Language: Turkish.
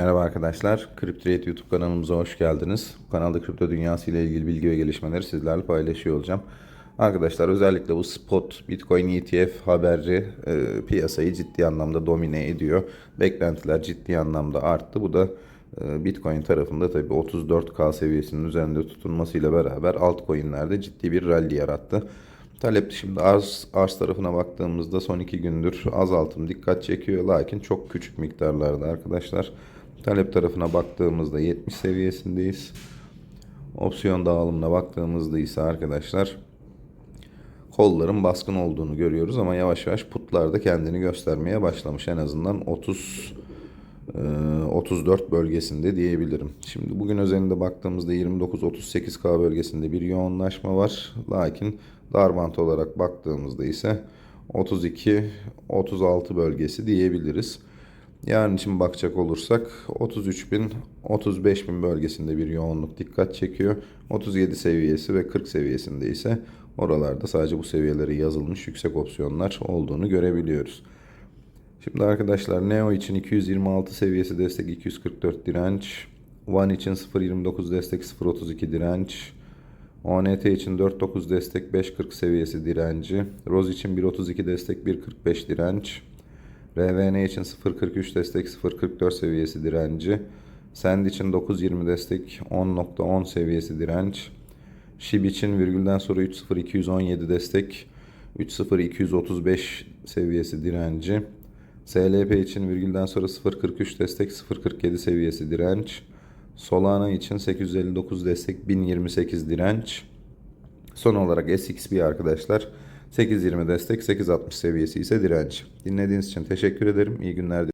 Merhaba arkadaşlar, CryptoRate YouTube kanalımıza hoş geldiniz. Bu kanalda kripto dünyası ile ilgili bilgi ve gelişmeleri sizlerle paylaşıyor olacağım. Arkadaşlar özellikle bu spot Bitcoin ETF haberi e, piyasayı ciddi anlamda domine ediyor. Beklentiler ciddi anlamda arttı. Bu da e, Bitcoin tarafında tabii 34K seviyesinin üzerinde tutunmasıyla beraber altcoin'lerde ciddi bir rally yarattı. Talep şimdi arz, arz tarafına baktığımızda son iki gündür azaltım dikkat çekiyor. Lakin çok küçük miktarlarda arkadaşlar. Talep tarafına baktığımızda 70 seviyesindeyiz. Opsiyon dağılımına baktığımızda ise arkadaşlar kolların baskın olduğunu görüyoruz ama yavaş yavaş putlar da kendini göstermeye başlamış. En azından 30 e, 34 bölgesinde diyebilirim. Şimdi bugün özelinde baktığımızda 29-38K bölgesinde bir yoğunlaşma var. Lakin darbant olarak baktığımızda ise 32-36 bölgesi diyebiliriz. Yarın için bakacak olursak 33 bin 35 bin bölgesinde bir yoğunluk dikkat çekiyor. 37 seviyesi ve 40 seviyesinde ise oralarda sadece bu seviyelere yazılmış yüksek opsiyonlar olduğunu görebiliyoruz. Şimdi arkadaşlar Neo için 226 seviyesi destek 244 direnç. One için 0.29 destek 0.32 direnç. ONT için 4.9 destek 5.40 seviyesi direnci. Rose için 1.32 destek 1.45 direnç. RVN için 0.43 destek 0.44 seviyesi direnci. Send için 9.20 destek 10.10 seviyesi direnç. SHIB için virgülden sonra 3.0217 destek 3.0235 seviyesi direnci. SLP için virgülden sonra 0.43 destek 0.47 seviyesi direnç. Solana için 859 destek 1028 direnç. Son olarak SXP arkadaşlar 8.20 destek 8.60 seviyesi ise direnç. Dinlediğiniz için teşekkür ederim. İyi günler.